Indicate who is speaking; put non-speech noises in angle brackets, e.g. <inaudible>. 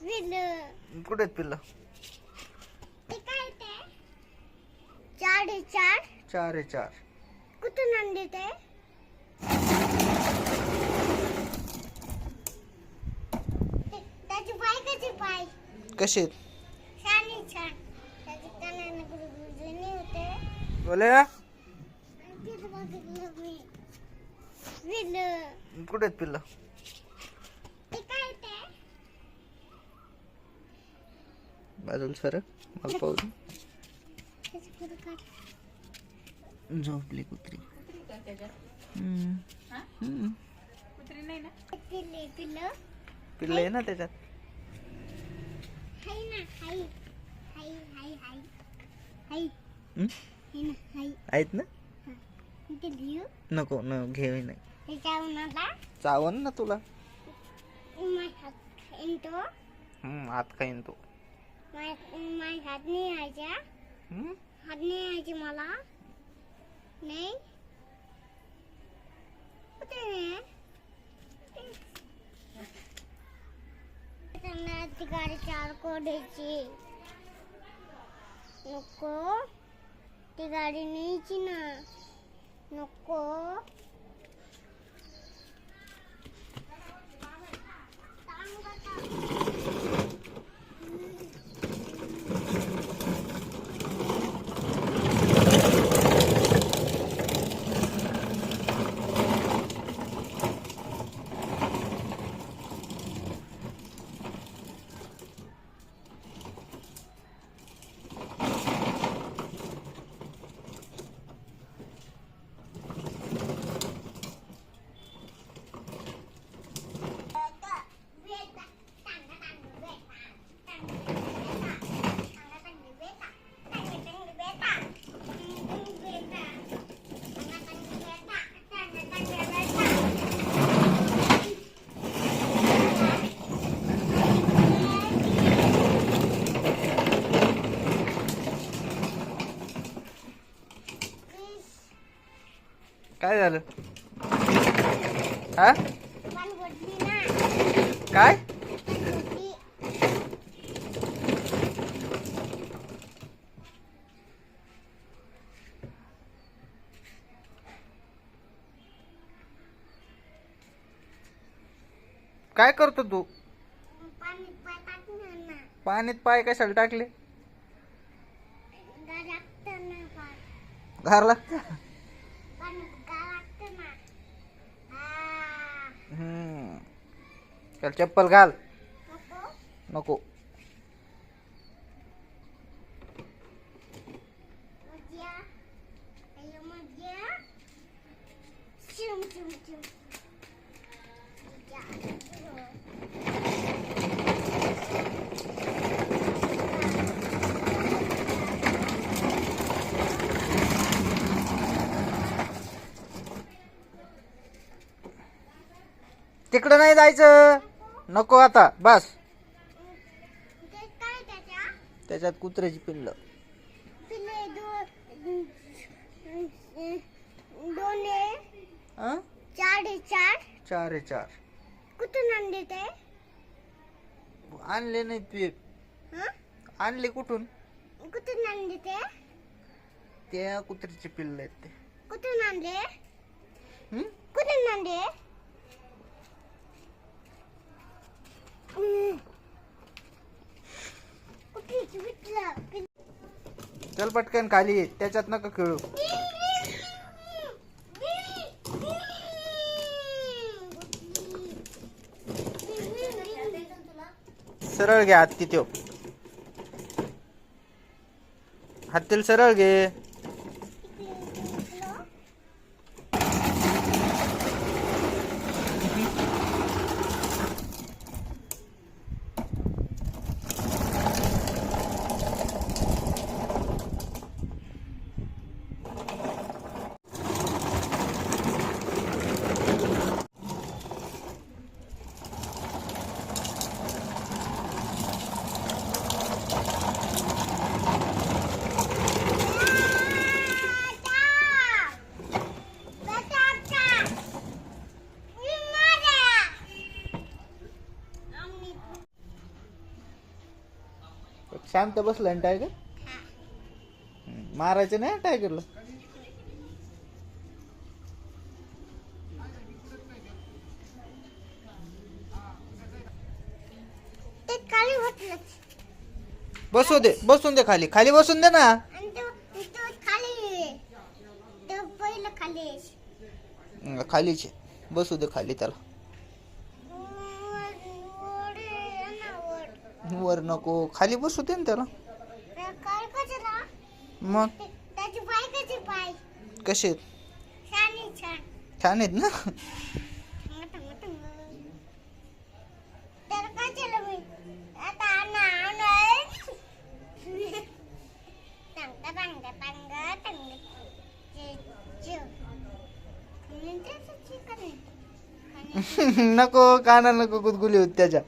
Speaker 1: पिल्लं.
Speaker 2: कुठे आहेत पिल्लं?
Speaker 1: चार आहे चार.
Speaker 2: चार आहे चार.
Speaker 1: कुठून आणले ते? त्याचे पाय कसे पाय
Speaker 2: कसे आहेत?
Speaker 1: छान आहे छान. त्याचे कानाने गुळगुळजुने होते.
Speaker 2: बोले?
Speaker 1: बघितलं मी. पिल्लं.
Speaker 2: कुठे आहेत पिल्लं
Speaker 1: ते काय ते
Speaker 2: बाजूला सर मला पाहू झोपली कुत्री.
Speaker 1: पिल्ल
Speaker 2: आहे ना त्याच्यात.
Speaker 1: ना
Speaker 2: आहेत ना? नको न घे नाही. चावन ना तुला.
Speaker 1: हात
Speaker 2: खाईन तू.
Speaker 1: माय माय हात नाही यायच्या
Speaker 2: हम्म?
Speaker 1: हात नाही यायचे मला. नाही? कुठे आहे? त्यांना ती गाडी चार कोडायची. नको. ती गाडी न्यायची ना. नको.
Speaker 2: काय झालं? हा? काय. काय करतो तू? पाण्यात पाय कशाला टाकले? घार लागत
Speaker 1: पण गा लागतं ना हा
Speaker 2: हम्म चल चप्पल घाल.
Speaker 1: नको.
Speaker 2: तिकडं नाही जायचं. नको आता बस.
Speaker 1: ते काय त्याच्या?
Speaker 2: त्याच्यात कुत्र्याची पिल्लं.
Speaker 1: आहे.
Speaker 2: हा
Speaker 1: चार चार.
Speaker 2: चार आहे चार.
Speaker 1: कुठून आणले ते?
Speaker 2: आणले नाही ते.
Speaker 1: हं?
Speaker 2: आणले कुठून?
Speaker 1: कुठून आणले ते?
Speaker 2: त्या कुत्र्याची पिल्लं आहेत ते.
Speaker 1: कुठून आणले? कुठून आणले?
Speaker 2: चल पटकन खाली त्याच्यात नका खेळू. सरळ घे हो. हात तिथे हत्तील सरळ घे. शांत बसला ना टायगर मारायचं नाही टायगरला बसू दे बसून दे खाली. खाली बसून दे ना. खालीच. बसू दे खाली त्याला
Speaker 1: वर वर आहे ना वर
Speaker 2: नको. खाली बसू दे ना त्याला.
Speaker 1: त्या काय
Speaker 2: मग?
Speaker 1: त्याची पाय कशी पाय?
Speaker 2: कसे आहेत?
Speaker 1: छान आहे छान.
Speaker 2: छान आहेत ना?
Speaker 1: मोठं मोठं तर काय केलं मी? आता आणा आणा टांगा टांगा टांगा टांगा जे जेव म्हणजे चिकन आहे. <laughs>
Speaker 2: नको काना नको गुदगुली होत त्याच्या.